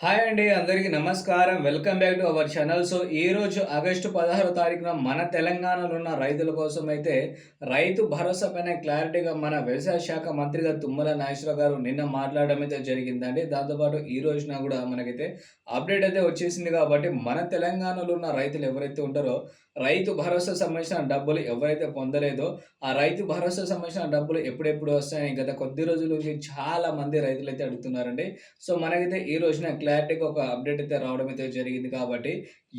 Hi అండి అందరికీ నమస్కారం. Welcome back to our channel. So ఈ రోజు ఆగస్టు పదహారో తారీఖున మన తెలంగాణలో ఉన్న రైతుల కోసం అయితే రైతు భరోసా పైన క్లారిటీగా మన వ్యవసాయ శాఖ మంత్రిగా తుమ్మల నాగేశ్వరరావు గారు నిన్న మాట్లాడడం అయితే జరిగిందండి. దాంతోపాటు ఈ రోజున కూడా మనకైతే అప్డేట్ అయితే వచ్చేసింది కాబట్టి మన తెలంగాణలో ఉన్న రైతులు ఎవరైతే ఉంటారో రైతు భరోసా సంబంధించిన డబ్బులు ఎవరైతే పొందలేదో ఆ రైతు భరోసా సంబంధించిన డబ్బులు ఎప్పుడెప్పుడు వస్తాయని గత కొద్ది రోజుల నుంచి చాలా మంది రైతులు అయితే అడుగుతున్నారండి. సో మనకైతే ఈ రోజున క్లారిటీగా ఒక అప్డేట్ అయితే రావడం అయితే జరిగింది కాబట్టి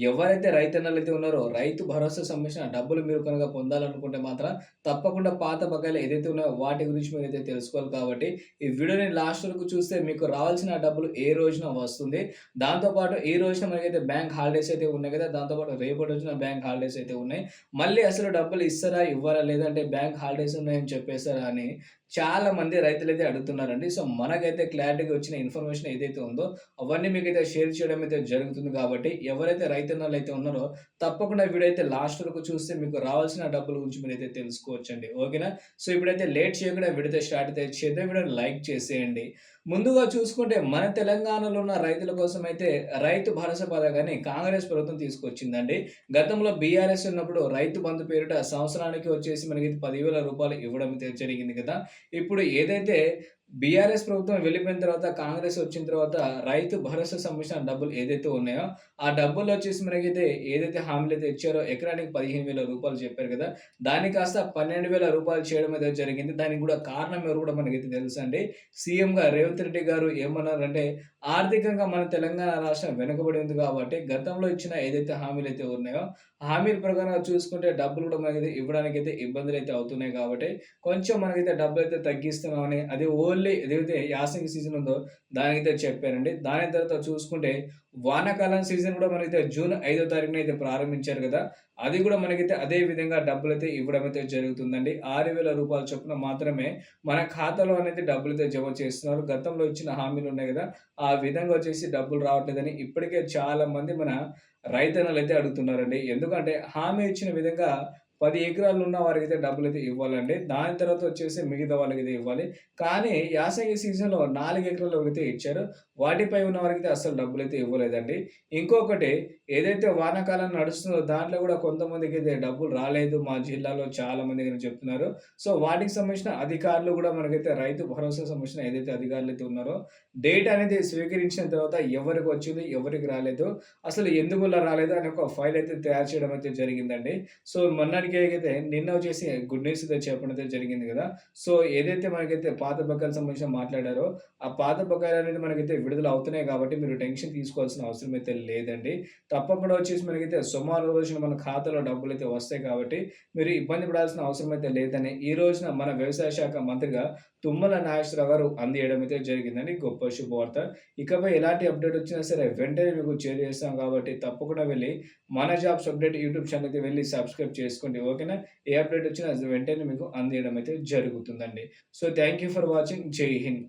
ఎవరైతే రైతన్నలు అయితే ఉన్నారో రైతు భరోసా సంబంధించిన డబ్బులు మీరు కనుక పొందాలనుకుంటే మాత్రం తప్పకుండా పాత బకాయిలు ఏదైతే ఉన్నాయో వాటి గురించి మీరు అయితే తెలుసుకోవాలి కాబట్టి ఈ వీడియోని లాస్ట్ వరకు చూస్తే మీకు రావాల్సిన డబ్బులు ఏ రోజున వస్తుంది దాంతోపాటు ఈ రోజున మనకైతే బ్యాంక్ హాలిడేస్ అయితే ఉన్నాయి కదా దాంతోపాటు రేపటి రోజున బ్యాంక్ హాలిడేస్ అయితే ఉన్నాయి. మళ్ళీ అసలు డబ్బులు ఇస్తారా ఇవ్వరా లేదంటే బ్యాంక్ హాలిడేస్ ఉన్నాయని చెప్పేస్తారా అని చాలా మంది రైతులు అయితే అడుగుతున్నారండి. సో మనకైతే క్లారిటీగా వచ్చిన ఇన్ఫర్మేషన్ ఏదైతే ఉందో అవన్నీ మీకు అయితే షేర్ చేయడం అయితే జరుగుతుంది కాబట్టి ఎవరైతే రైతన్నలు అయితే ఉన్నారో తప్పకుండా వీడియో అయితే లాస్ట్ వరకు చూస్తే మీకు రావాల్సిన డబ్బుల గురించి మీరు అయితే తెలుసుకోవచ్చండి. ఓకేనా? సో ఇప్పుడైతే లేట్ చేయకుండా వీడితే స్టార్ట్ అయితే చేద్దాం. వీడియో లైక్ చేసేయండి. ముందుగా చూసుకుంటే మన తెలంగాణలో ఉన్న రైతుల కోసం అయితే రైతు భరోసా పథకాన్ని కాంగ్రెస్ ప్రభుత్వం తీసుకొచ్చిందండి. గతంలో బీఆర్ఎస్ ఉన్నప్పుడు రైతు బంధు పేరిట సంవత్సరానికి వచ్చేసి మనకి పదివేల రూపాయలు ఇవ్వడం అయితే జరిగింది కదా. ఇప్పుడు ఏదైతే బీఆర్ఎస్ ప్రభుత్వం వెళ్ళిపోయిన తర్వాత కాంగ్రెస్ వచ్చిన తర్వాత రైతు భరోసా సంబంధించిన డబ్బులు ఏదైతే ఉన్నాయో ఆ డబ్బులు వచ్చేసి మనకైతే ఏదైతే హామీలు అయితే ఇచ్చారో ఎకరానికి పదిహేను వేల రూపాయలు చెప్పారు కదా. దాని కాస్త పన్నెండు వేల రూపాయలు చేయడం అయితే జరిగింది. దానికి కూడా కారణం ఎవరు కూడా మనకైతే తెలుసు అండి? సీఎంగా రేవంత్ రెడ్డి గారు ఏమన్నారంటే ఆర్థికంగా మన తెలంగాణ రాష్ట్రం వెనుకబడి ఉంది కాబట్టి గతంలో ఇచ్చిన ఏదైతే హామీలు అయితే ఉన్నాయో హామీల ప్రకారం చూసుకుంటే డబ్బులు కూడా మనకైతే ఇవ్వడానికి అయితే ఇబ్బందులు అయితే అవుతున్నాయి కాబట్టి కొంచెం మనకైతే డబ్బులు అయితే తగ్గిస్తున్నామని అది ఓన్లీ ఏదైతే యాసంగి సీజన్ ఉందో దానికైతే చెప్పారండి. దాని తర్వాత చూసుకుంటే వానాకాలం సీజన్ కూడా మనకైతే జూన్ ఐదో తారీఖున అయితే ప్రారంభించారు కదా అది కూడా మనకైతే అదే విధంగా డబ్బులు అయితే ఇవ్వడం అయితే జరుగుతుందండి. ఆరు వేల రూపాయల చొప్పున మాత్రమే మన ఖాతాలో అనేది డబ్బులు అయితే జమ చేస్తున్నారు. గతంలో ఇచ్చిన హామీలు ఉన్నాయి కదా ఆ విధంగా వచ్చేసి డబ్బులు రావట్లేదని ఇప్పటికే చాలా మంది మన రైతన్నలు అయితే అడుగుతున్నారండి. ఎందుకంటే హామీ ఇచ్చిన విధంగా పది ఎకరాలు ఉన్న వారికి అయితే డబ్బులు అయితే ఇవ్వాలండి. దాని తర్వాత వచ్చేసి మిగతా వాళ్ళకి అయితే ఇవ్వాలి. కానీ యాసంగి సీజన్లో నాలుగు ఎకరాలు అయితే ఇచ్చారు. వాటిపై ఉన్న వారికి అయితే అసలు డబ్బులు అయితే ఇవ్వలేదండి. ఇంకొకటి ఏదైతే వానాకాలం నడుస్తుందో దాంట్లో కూడా కొంతమందికి అయితే డబ్బులు రాలేదు. మా జిల్లాలో చాలా మంది చెప్తున్నారు. సో వాటికి సంబంధించిన అధికారులు కూడా మనకైతే రైతు భరోసా సంబంధించిన ఏదైతే అధికారులు అయితే ఉన్నారో డేట్ అనేది స్వీకరించిన తర్వాత ఎవరికి వచ్చింది ఎవరికి రాలేదు అసలు ఎందుకు రాలేదు అని ఒక ఫైల్ అయితే తయారు చేయడం అయితే జరిగిందండి. సో మొన్న అయితే నిన్న వచ్చేసి గుడ్ న్యూస్ అయితే చెప్పడం అయితే జరిగింది కదా. సో ఏదైతే మనకైతే పాత బకాయిల సంబంధించిన మాట్లాడారో ఆ పాత బకాయిలు అనేది మనకైతే విడుదల అవుతున్నాయి కాబట్టి మీరు టెన్షన్ తీసుకోవాల్సిన అవసరం అయితే లేదండి. తప్పకుండా వచ్చేసి మనకైతే సుమారు రోజున మన ఖాతాలో డబ్బులు అయితే వస్తాయి కాబట్టి మీరు ఇబ్బంది పడాల్సిన అవసరం అయితే లేదని ఈ రోజున మన వ్యవసాయ శాఖ మంత్రిగా తుమ్మల నాగేశ్వరరావు గారు అందియడం అయితే జరిగిందని గొప్ప శుభవార్త. ఇకపై ఎలాంటి అప్డేట్ వచ్చినా సరే వెంటనే మీకు చేరు చేస్తాం కాబట్టి తప్పకుండా వెళ్ళి మన జాబ్స్ అప్డేట్ యూట్యూబ్ ఛానల్ అయితే వెళ్ళి సబ్స్క్రైబ్ చేసుకోండి ఓకేనా? ఏ అప్డేట్ వచ్చినా వెంటనే మీకు అందియడం అయితే జరుగుతుందండి. So thank you for watching. Jai Hind.